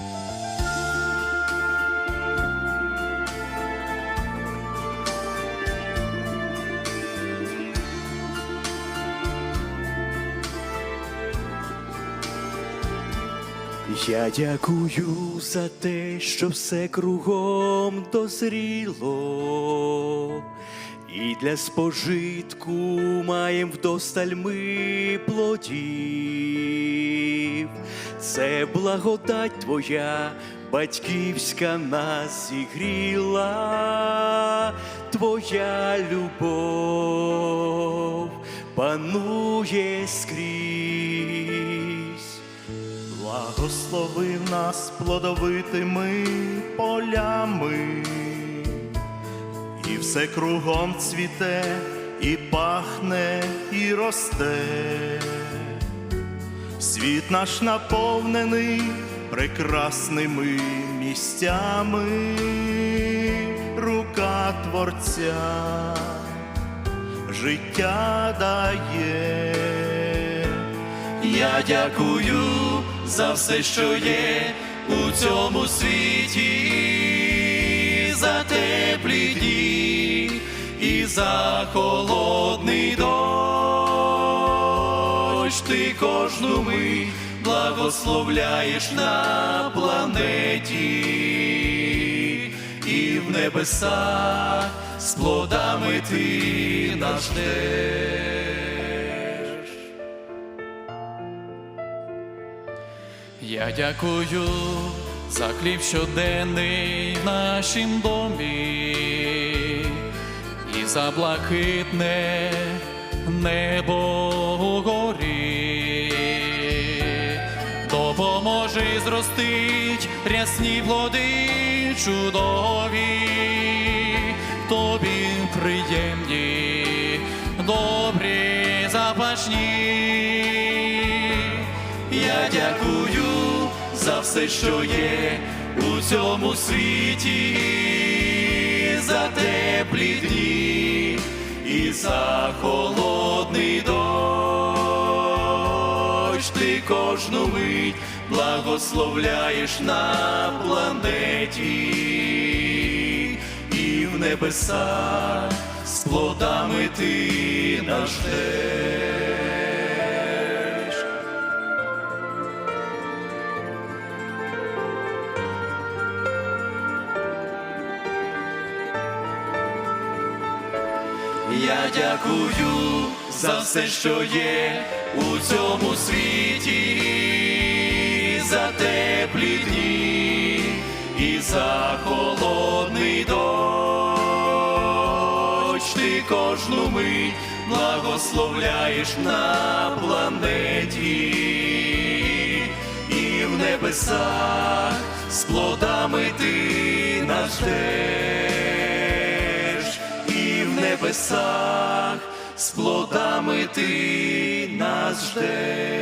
Я дякую за те, що все кругом дозріло, і для спожитку маєм вдосталь ми плодів. Це благодать твоя, батьківська нас зігріла, твоя любов панує скрізь. Благословив нас плодовитими полями, і все кругом цвіте, і пахне, і росте. Світ наш наповнений прекрасними місцями, рука Творця життя дає. Я дякую за все, що є у цьому світі, за теплі дні і за холодний дощ. Ти кожну мить благословляєш на планеті і в небесах з плодами ти ждеш. Я дякую за хліб щоденний в нашім домі і за блакитне небо угорі. Допоможи зростить рясні плоди чудові, тобі приємні, добрі, запашні. Я дякую за все, що є у цьому світі, за теплі дні і за холодний дощ. Ти кожну мить благословляєш на планеті і в небесах з плодами ти ждеш. Я дякую за все, що є у цьому світі, за теплі дні і за холодний дощ. Ти кожну мить благословляєш на планеті і в небесах з плодами ти нас ждеш і в небесах з плодами ти нас ждеш.